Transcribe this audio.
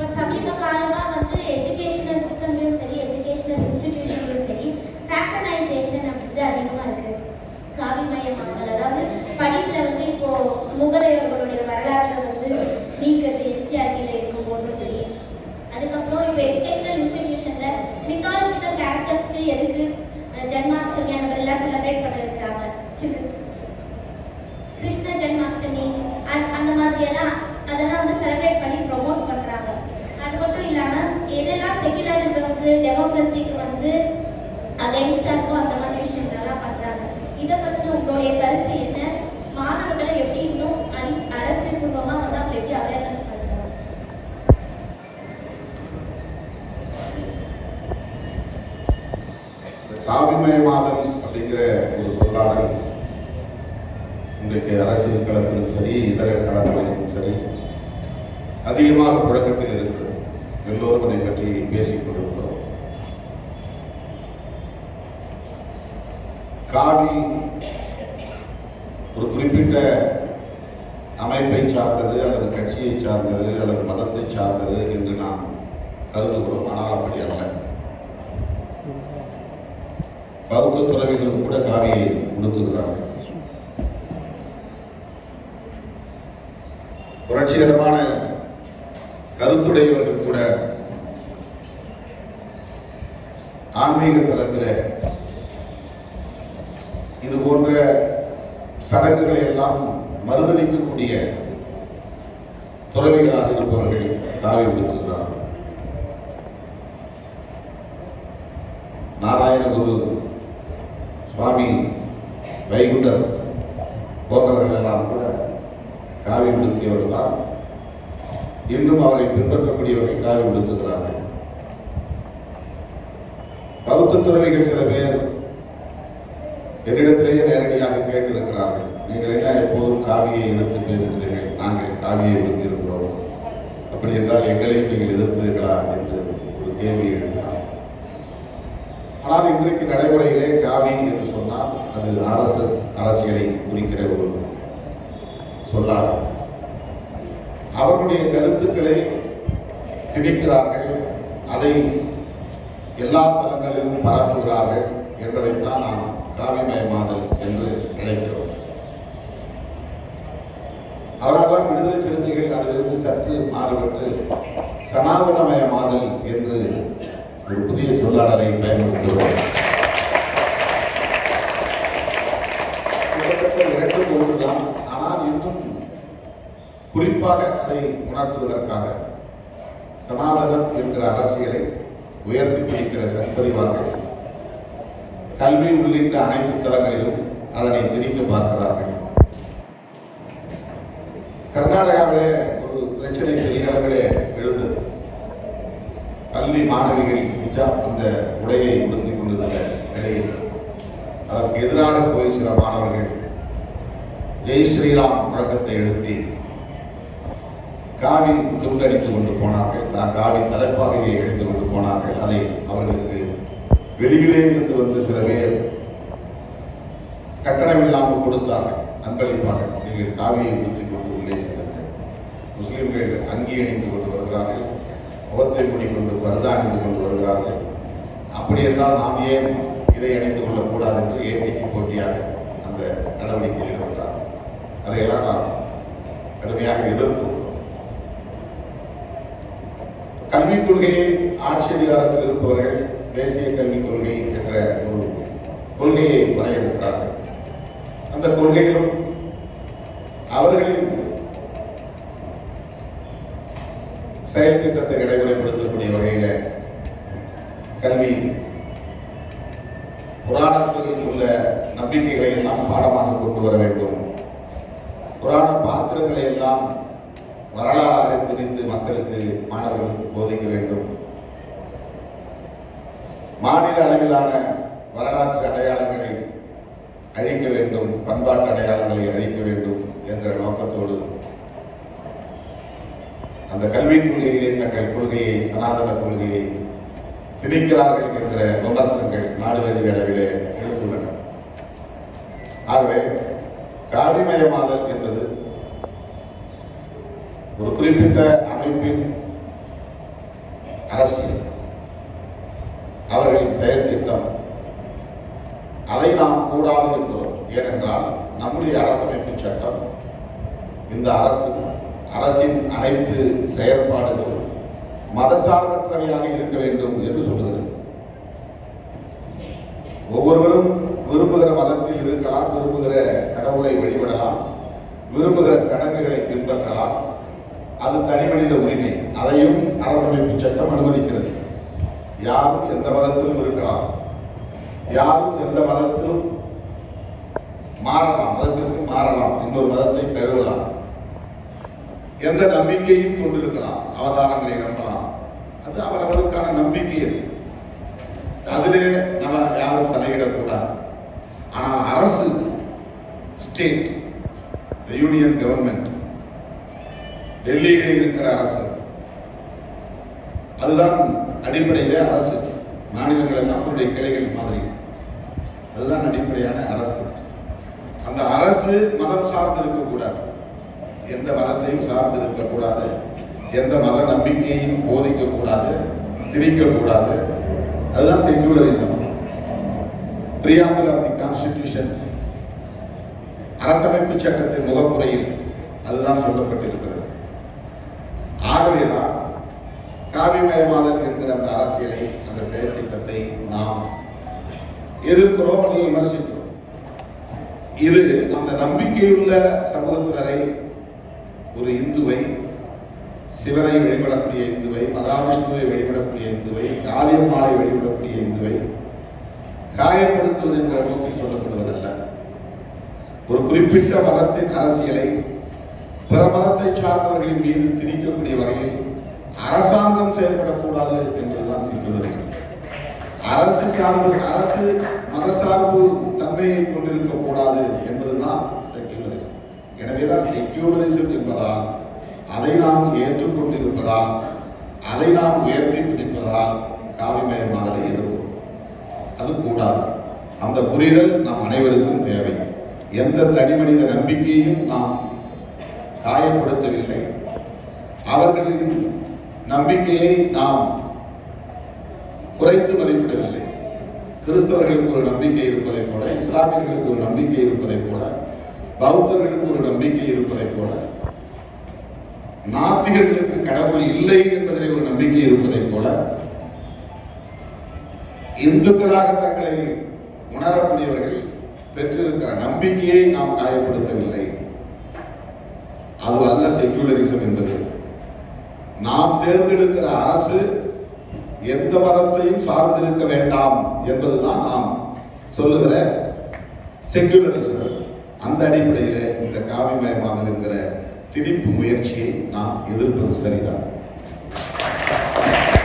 இப்போ சமீப காலமாக வந்து எஜுகேஷனல் சிஸ்டம்லையும் சரி எஜுகேஷனல் இன்ஸ்டிடியூஷன்லையும் சரி சாக்ரனைசேஷன் அப்படின்றது அதிகமாக இருக்குது காவிமயமாக்கல் அதாவது படிப்பில் வந்து இப்போது முகலையர்களுடைய வரலாற்றை வந்து நீக்கிறது என்சிஆர்டியில் இருக்கும் போதும் சரி அதுக்கப்புறம் இப்போ எஜுகேஷனல் இன்ஸ்டிடியூஷனில் மித்தாலஜிக்கல் கேரக்டர்ஸ்க்கு எதுக்கு ஜென்மாஷ்டமி அந்த மாதிரிலாம் சில கருத்து என்ன? மாணவர்களை எப்படி இன்னும் அரசியல் பூர்வமா வந்து அவங்க எப்படி அவேர்னஸ் பண்றாங்க இந்த அப்படிங்கிற ஒரு சொல்லாடல் இன்றைக்கு அரசியல் களத்திலும் சரி இதர களங்களிலும் சரி அதிகமாக புழக்கத்தில் இருக்கிறது. எல்லோரும் அதை பற்றி பேசிக் கொண்டிருக்கிறோம். காவி ஒரு குறிப்பிட்ட அமைப்பை சார்ந்தது அல்லது கட்சியை சார்ந்தது அல்லது மதத்தை சார்ந்தது என்று நாம் கருதுகிறோம். ஆனால் அப்படி அல்ல. பௌத்த துறவிகளும் கூட காவியை உடுத்துகிறார்கள் புரட்சிகரமான கருத்துடையவர்கள் கூட ஆன்மீக தளத்தில் இது போன்ற சடங்குகளை எல்லாம் மறுதளிக்கக்கூடிய துறவிகளாக இருப்பவர்கள் காவி உடுத்துகிறார்கள் நாராயணகுரு சுவாமி வைகுண்டர் போன்றவர்கள் எல்லாம் கூட காவி உடுத்தியவர்கள் தான் இன்னும் அவரை பின்பற்றக்கூடியவர்கள் காவி உடுத்துகிறார்கள். பௌத்த துறவிகள் சில பேர் என்னிடத்திலேயே நேரடியாக கேட்டிருக்கிறார்கள். நீங்கள் என்ன எப்போதும் காவியை எதிர்த்து பேசுகிறீர்கள்? நாங்கள் காவியை உடுத்தி இருக்கிறோம். அப்படி என்றால் எங்களையும் நீங்கள் எதிர்ப்பீர்களா என்று ஒரு கேள்வி எழுப்பினார். ஆனால் இன்றைக்கு நடைமுறையிலே காவி என்று சொன்னால் அது ஆர்எஸ்எஸ் அரசியலை குறிக்கிற ஒரு சொல்லாடல் அவர்களுடைய கருத்துக்களை திணிக்கிறார்கள். அதை எல்லா தளங்களிலும் பரப்புகிறார்கள் என்பதைத்தான் நாம் காவிமயமாதல் என்று நினைக்கிறோம் அவர்களால் விடுதலை சிறுத்தைகள் அதிலிருந்து சற்று மாறுபட்டு சனாதனமயமாதல் என்று ஒரு புதிய சொல்லாடலை பயன்படுத்துகிறோம். இரண்டும் ஒன்றுதான் ஆனால் இன்னும் குறிப்பாக அதை உணர்த்துவதற்காக சனாதனம் என்கிற அரசியலை உயர்த்தி பிடிக்கிற சத்பரிவார்கள் கல்வி உள்ளிட்ட அனைத்து தளங்களிலும் அதனை திணிக்க பார்க்கிறார்கள். கர்நாடகாவிலே ஒரு பிரச்சனை பெரிய அளவிலே எழுந்தது. பள்ளி மாணவிகள் ஹிஜாப் அந்த உடையை உடுத்திக் கொண்டிருந்த நிலையில் அதற்கு எதிராக போய் சில மாணவர்கள் ஜெய் ஸ்ரீராம் முழக்கத்தை எழுப்பி காவி துண்டடித்துக் கொண்டு போனார்கள். தான் காவி தலைப்பாகையை எடுத்துக் கொண்டு போனார்கள். அதை அவர்களுக்கு வெளியிலே இருந்து வந்து சில பேர் கட்டணம் இல்லாமல் கொடுத்தார்கள். அன்பளிப்பாக. நீங்கள் காவியை உடுத்திக் கொண்டு முஸ்லிம்கள் அங்கி அணிந்து கொண்டு வருகிறார்கள் முகத்தை மூடிக்கொண்டு பருதா அணிந்து கொண்டு வருகிறார்கள். அப்படி என்றால் நாம் ஏன் இதை அணிந்து கொள்ளக்கூடாது என்று ஏடிக்கு போட்டியாக அந்த நடவடிக்கையில் ஈடுபட்டார் அதையெல்லாம் நாம் கடுமையாக எதிர்த்து கல்விக் கொள்கையை ஆட்சி அதிகாரத்தில் இருப்பவர்கள் தேசிய கல்விக் கொள்கை என்ற ஒரு கொள்கையை வரையறுக்கிறார்கள். அந்த கொள்கைகளும் அவர்களின் செயல் திட்டத்தை நடைமுறைப்படுத்தக்கூடிய வகையில கல்வி புராணத்தில் உள்ள நம்பிக்கைகளை எல்லாம் பாடமாக கொண்டு வர வேண்டும். புராண பாத்திரங்களை எல்லாம் வரலாறாக திரிந்து மக்களுக்கு மாணவர்களுக்கு போதிக்க வேண்டும். மாநில அளவிலான வரலாற்று அடையாளங்களை அழிக்க வேண்டும் பண்பாட்டு அடையாளங்களை அழிக்க வேண்டும் என்ற நோக்கத்தோடு அந்த கல்விக் கொள்கையிலே தங்கள் கொள்கையை சனாதன கொள்கையை திணிக்கிறார்கள் என்கிற விமர்சனங்கள் நாடுகளின் அளவிலே எழுந்துள்ளன. ஆகவே காவிமயமாதல் என்பது ஒரு குறிப்பிட்ட அமைப்பின் அரசியல். அவர்களின் செயல் திட்டம் அதை நாம் கூடாது என்கிறோம் ஏனென்றால் நம்முடைய அரசமைப்பு சட்டம் இந்த அரசு அரசின் அனைத்து செயற்பாடுகளும் மதசார்பற்றவையாக இருக்க வேண்டும் என்று சொல்லுகிறது. ஒவ்வொருவரும் விரும்புகிற மதத்தில் இருக்கலாம் விரும்புகிற கடவுளை வழிபடலாம் விரும்புகிற சடங்குகளை பின்பற்றலாம். அது தனி மனித உரிமை. அதையும் அரசமைப்பு சட்டம் அனுமதிக்கிறது. யாரும் எந்த மதத்திலும் இருக்கலாம். யாரும் எந்த மதத்திலும் மாறலாம். மதத்திற்கு மாறலாம். இன்னொரு மதத்தை தழுவலாம். எந்த நம்பிக்கையும் கொண்டிருக்கலாம் அவதாரங்களை நம்பலாம் அது அவரவருக்கான நம்பிக்கை அது. அதிலே நம்ம யாரும் தலையிடக்கூடாது. ஆனால் அரசு ஸ்டேட் யூனியன் கவர்மெண்ட் டெல்லியில் இருக்கிற அரசு அதுதான் அடிப்படையிலே அரசு. மாநிலங்கள் எல்லாம் அவருடைய கிளைகள் மாதிரி. அதுதான் அடிப்படையான அரசு. அந்த அரசு மதம் சார்ந்து இருக்கக்கூடாது. எந்த மதத்தையும் சார்ந்து இருக்கக்கூடாது எந்த மத நம்பிக்கையையும் போதிக்கக்கூடாது. திணிக்கக்கூடாது. அதுதான் secularism preamble of the constitution அரசமைப்பு சட்டத்தின் முகப்புறையில் அதுதான் சொல்லப்பட்டிருக்கிறது. ஆகவேதான் காவிமயமாதல் என்கிற அந்த அரசியலை அந்த செயல் திட்டத்தை நாம் எதிர்க்கிறோம் அல்லது விமர்சிக்கிறோம். இது அந்த நம்பிக்கையுள்ள சமூகத்தினரை ஒரு இந்துவை சிவனை வழிபடக்கூடிய இந்துவை மகாவிஷ்ணுவை வழிபடக்கூடிய இந்துவை காளியம்மாளை வழிபடக்கூடிய இந்துவை காயப்படுத்துவது என்கிற நோக்கில் சொல்லப்படுவதல்ல. ஒரு குறிப்பிட்ட மதத்தின் அரசியலை பிற மதத்தை சார்ந்தவர்களின் மீது திணிக்கக்கூடிய வகையில் அரசாங்கம் செயல்படக்கூடாது என்பதுதான் செக்யூலரிசம் அரசு சார்பு அரசு மதசார்பு தன்மையை கொண்டிருக்கக்கூடாது என்பதுதான் எனவேதான் செக்யூலரிசம் என்பதால் அதை நாம் ஏற்றுக்கொண்டிருப்பதால் அதை நாம் உயர்த்தி பிடிப்பதால் காவிமயமாதலை எதுவும் அது கூடாது. அந்த புரிதல் நம் அனைவருக்கும் தேவை. எந்த தனி மனித நம்பிக்கையையும் நாம் காயப்படுத்தவில்லை. அவர்களின் நம்பிக்கையை நாம் குறைத்து மதிப்பிடவில்லை. கிறிஸ்தவர்களுக்கு ஒரு நம்பிக்கை இருப்பதைப் போல இஸ்லாமியர்களுக்கு ஒரு நம்பிக்கை இருப்பதைப் போல பௌத்தர்களுக்கு ஒரு நம்பிக்கை இருப்பதைப் போல நாத்திகர்களுக்கு கடவுள் இல்லை என்பதிலே ஒரு நம்பிக்கை இருப்பதைப் போல இந்துக்களாக தங்களை உணரக்கூடியவர்கள் பெற்றிருக்கிற நம்பிக்கையை நாம் காயப்படுத்தவில்லை. அது அல்ல செக்யூலரிசம் என்பது. நாம் தேர்ந்தெடுக்கிற அரசு எந்த மதத்தையும் சார்ந்திருக்க வேண்டாம் என்பதுதான் நாம் சொல்லுகிற செக்யூலரிசம் அந்த அடிப்படையில் இந்த காவிமயமாதல் என்கிற திணிப்பு முயற்சியை நாம் எதிர்ப்பது சரிதான்.